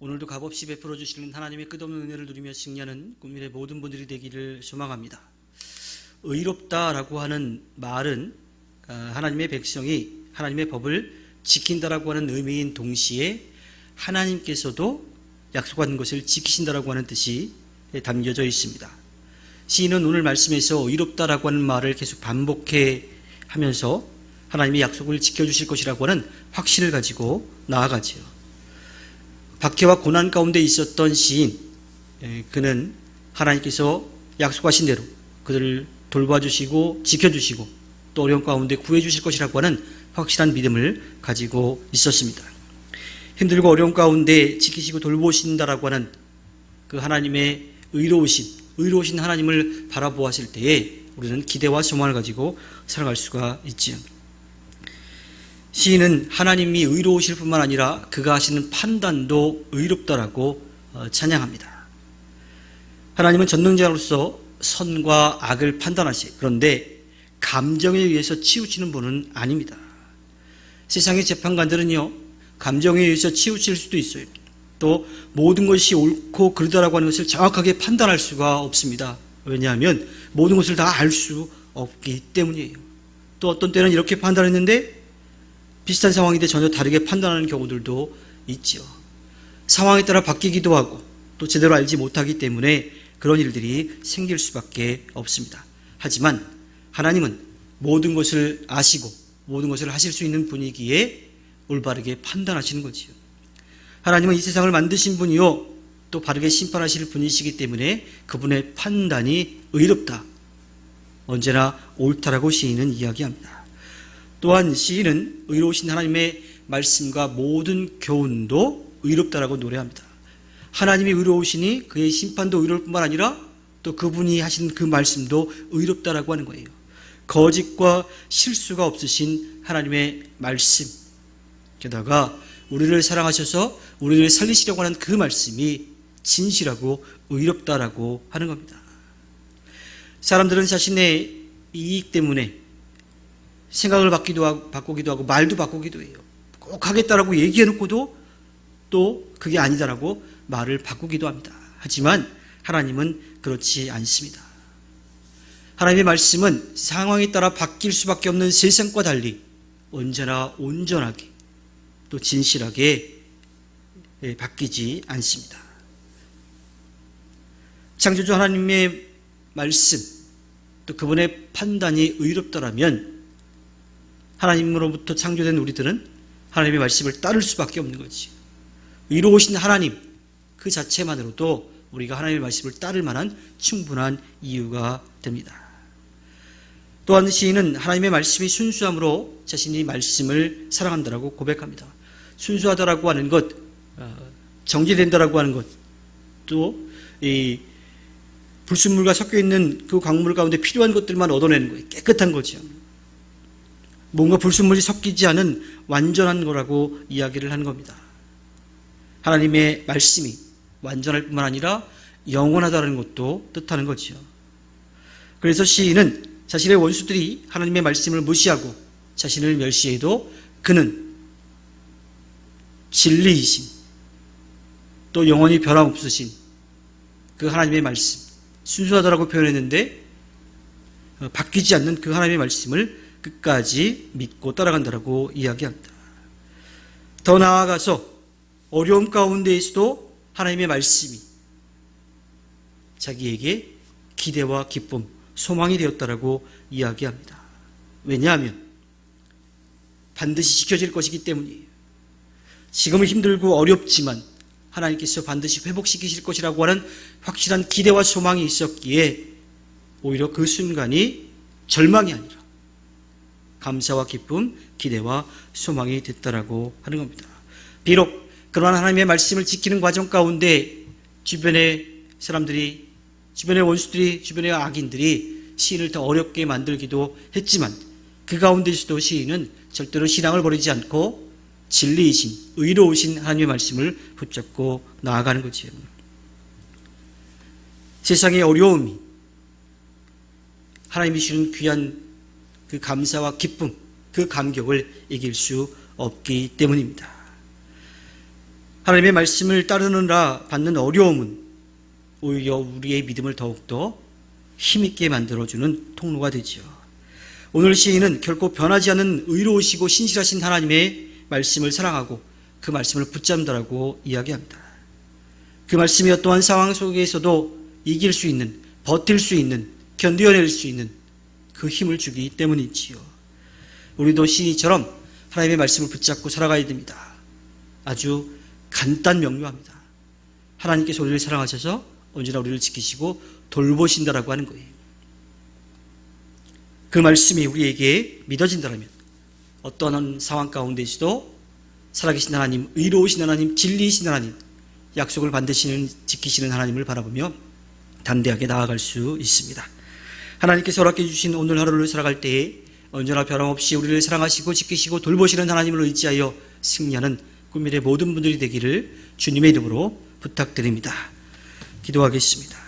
오늘도 값없이 베풀어 주시는 하나님의 끝없는 은혜를 누리며 승리하는 국민의 모든 분들이 되기를 소망합니다. 의롭다라고 하는 말은 아, 하나님의 백성이 하나님의 법을 지킨다라고 하는 의미인 동시에 하나님께서도 약속한 것을 지키신다라고 하는 뜻이 담겨져 있습니다. 시인은 오늘 말씀에서 의롭다라고 하는 말을 계속 반복해 하면서 하나님의 약속을 지켜주실 것이라고 하는 확신을 가지고 나아가지요. 박해와 고난 가운데 있었던 시인, 에, 그는 하나님께서 약속하신 대로 그들을 돌봐주시고 지켜주시고 또 어려운 가운데 구해주실 것이라고 하는 확실한 믿음을 가지고 있었습니다. 힘들고 어려운 가운데 지키시고 돌보신다라고 하는 그 하나님의 의로우신, 의로우신 하나님을 바라보았을 때에 우리는 기대와 소망을 가지고 살아갈 수가 있지요. 시인은 하나님이 의로우실 뿐만 아니라 그가 하시는 판단도 의롭다라고 어, 찬양합니다. 하나님은 전능자로서 선과 악을 판단하시 그런데 감정에 의해서 치우치는 분은 아닙니다. 세상의 재판관들은요 감정에 의해서 치우칠 수도 있어요. 또 모든 것이 옳고 그르다라고 하는 것을 정확하게 판단할 수가 없습니다. 왜냐하면 모든 것을 다 알 수 없기 때문이에요. 또 어떤 때는 이렇게 판단했는데 비슷한 상황인데 전혀 다르게 판단하는 경우들도 있지요. 상황에 따라 바뀌기도 하고 또 제대로 알지 못하기 때문에 그런 일들이 생길 수밖에 없습니다. 하지만 하나님은 모든 것을 아시고 모든 것을 하실 수 있는 분이기에 올바르게 판단하시는 거지요. 하나님은 이 세상을 만드신 분이요 또 바르게 심판하실 분이시기 때문에 그분의 판단이 의롭다. 언제나 옳다라고 시인은 이야기합니다. 또한 시인은 의로우신 하나님의 말씀과 모든 교훈도 의롭다라고 노래합니다. 하나님이 의로우시니 그의 심판도 의로울 뿐만 아니라 또 그분이 하신 그 말씀도 의롭다라고 하는 거예요. 거짓과 실수가 없으신 하나님의 말씀. 게다가 우리를 사랑하셔서 우리를 살리시려고 하는 그 말씀이 진실하고 의롭다라고 하는 겁니다. 사람들은 자신의 이익 때문에 생각을 바뀌도 하고, 바꾸기도 하고 말도 바꾸기도 해요. 꼭 하겠다라고 얘기해놓고도 또 그게 아니다라고 말을 바꾸기도 합니다. 하지만 하나님은 그렇지 않습니다. 하나님의 말씀은 상황에 따라 바뀔 수밖에 없는 세상과 달리 언제나 온전하게 또 진실하게 예, 바뀌지 않습니다. 창조주 하나님의 말씀 또 그분의 판단이 의롭더라면 하나님으로부터 창조된 우리들은 하나님의 말씀을 따를 수밖에 없는 거지. 의로우신 하나님 그 자체만으로도 우리가 하나님의 말씀을 따를 만한 충분한 이유가 됩니다. 또한 시인은 하나님의 말씀이 순수함으로 자신이 말씀을 사랑한다라고 고백합니다. 순수하다라고 하는 것, 어, 정제된다라고 하는 것, 또 이 불순물과 섞여 있는 그 광물 가운데 필요한 것들만 얻어내는 거예요. 깨끗한 거죠. 뭔가 불순물이 섞이지 않은 완전한 거라고 이야기를 하는 겁니다. 하나님의 말씀이 완전할 뿐만 아니라 영원하다는 것도 뜻하는 거지요. 그래서 시인은 자신의 원수들이 하나님의 말씀을 무시하고 자신을 멸시해도 그는 진리이신 또 영원히 변함없으신 그 하나님의 말씀 순수하다라고 표현했는데 어, 바뀌지 않는 그 하나님의 말씀을 끝까지 믿고 따라간다라고 이야기합니다. 더 나아가서 어려움 가운데에서도 하나님의 말씀이 자기에게 기대와 기쁨, 소망이 되었다라고 이야기합니다. 왜냐하면 반드시 지켜질 것이기 때문이에요. 지금은 힘들고 어렵지만 하나님께서 반드시 회복시키실 것이라고 하는 확실한 기대와 소망이 있었기에 오히려 그 순간이 절망이 아니라 감사와 기쁨, 기대와 소망이 됐다라고 하는 겁니다. 비록 그러한 하나님의 말씀을 지키는 과정 가운데 주변의 사람들이, 주변의 원수들이, 주변의 악인들이 시인을 더 어렵게 만들기도 했지만 그 가운데서도 시인은 절대로 신앙을 버리지 않고 진리이신, 의로우신 하나님의 말씀을 붙잡고 나아가는 거지요. 세상의 어려움이 하나님이 주는 귀한 그 감사와 기쁨, 그 감격을 이길 수 없기 때문입니다. 하나님의 말씀을 따르느라 받는 어려움은 오히려 우리의 믿음을 더욱더 힘있게 만들어주는 통로가 되지요. 오늘 시인은 결코 변하지 않는 의로우시고 신실하신 하나님의 말씀을 사랑하고 그 말씀을 붙잡는다라고 이야기합니다. 그 말씀이 어떠한 상황 속에서도 이길 수 있는, 버틸 수 있는, 견뎌낼 수 있는 그 힘을 주기 때문이지요. 우리도 시인처럼 하나님의 말씀을 붙잡고 살아가야 됩니다. 아주 간단 명료합니다. 하나님께서 우리를 사랑하셔서 언제나 우리를 지키시고 돌보신다라고 하는 거예요. 그 말씀이 우리에게 믿어진다면 어떠한 상황 가운데서도 살아계신 하나님, 의로우신 하나님, 진리이신 하나님, 약속을 반드시 지키시는 하나님을 바라보며 담대하게 나아갈 수 있습니다. 하나님께서 허락해 주신 오늘 하루를 살아갈 때에 언제나 변함없이 우리를 사랑하시고 지키시고 돌보시는 하나님을 의지하여 승리하는 꿈미래 모든 분들이 되기를 주님의 이름으로 부탁드립니다. 기도하겠습니다.